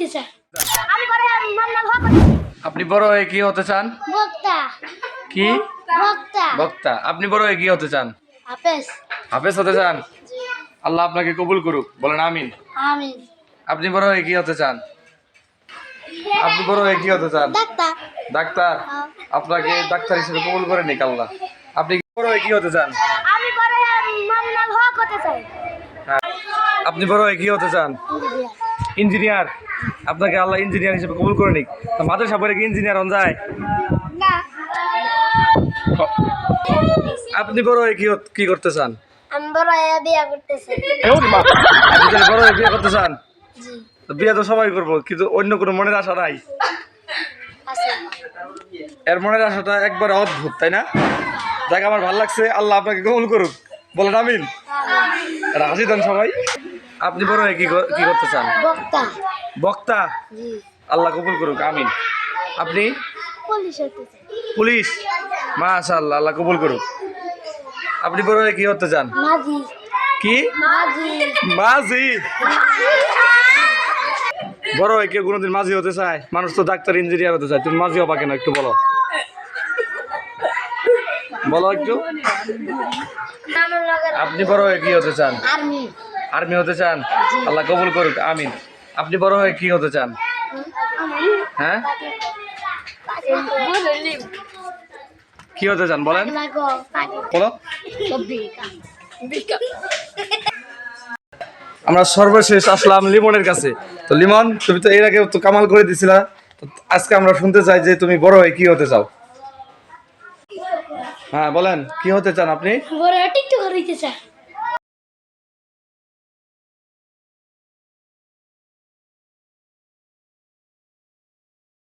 হইতে আমি মান্না হওয়া আপনি বড় হয়ে কি হতে চান? বক্তা কি? বক্তা বক্তা আপনি বড় হয়ে কি হতে চান? হাফেজ। হাফেজ হতে চান? আল্লাহ আপনাকে কবুল করুক। বলেন আমিন। আমিন। আপনি বড় হয়ে কি হতে চান? আপনি বড় হয়ে কি হতে চান? ডাক্তার। ডাক্তার? আপনাকে ডাক্তার হিসেবে কবুল করে নিক আল্লাহ। আপনি বড় হয়ে কি হতে চান? আমি করে মান্না হওয়া করতে চাই। হ্যাঁ। আপনি বড় হয়ে কি হতে চান? ইঞ্জিনিয়ার। আপনাকে আল্লাহ ইঞ্জিনিয়ার হিসেবে কবুল করে নিক। তো মাদ্রাসা পড়ে কি ইঞ্জিনিয়ার হন যায়? আপনি বড় হয়ে কি করতে চান? আমি বড় হয়ে বিয়ে করতে চাই। আপনি বড় হয়ে বিয়ে করতে চান? বিয়ে তো সবাই করব কিন্তু অন্য কোনো মনের আশা নাই। এর মনের আশাটা একবার অদ্ভুত তাই না? যাকে আমার ভালো লাগছে। আল্লাহ আপনাকে কবুল করুক। বলেন আমিন। দেন সবাই। আপনি বড় হয়ে কি করতে চান? বক্তা? আল্লাহ কবুল করুক আমিন। আপনি? পুলিশ মাশা আল্লাহ আল্লাহ কবুল করুক। আপনি বড় হয়ে কি হতে চান? কি? মাঝি। বড় হয়ে কেউ কোনোদিন মাঝি হতে চায়? মানুষ তো ডাক্তার ইঞ্জিনিয়ার হতে চায়। তুমি মাঝি হবা কেন একটু বলো? বলো একটু। আপনি বড় হয়ে কি হতে চান? আর্মি। হতে চান? আল্লাহ কবুল করুক আমিন। আপনি বড় হয়ে কি হতে চান? হ্যাঁ? কি হতে চান বলেন? বলো। আমরা সর্বশেষ আসলাম লিমনের কাছে। তো লিমন, তুমি তো এর আগে তো কামাল করে দিছিলা। আজকে আমরা শুনতে চাই যে তুমি বড় হয়ে কি হতে চাও। হ্যাঁ বলেন, কি হতে চান আপনি? বড় টিকটক হইতে চাই।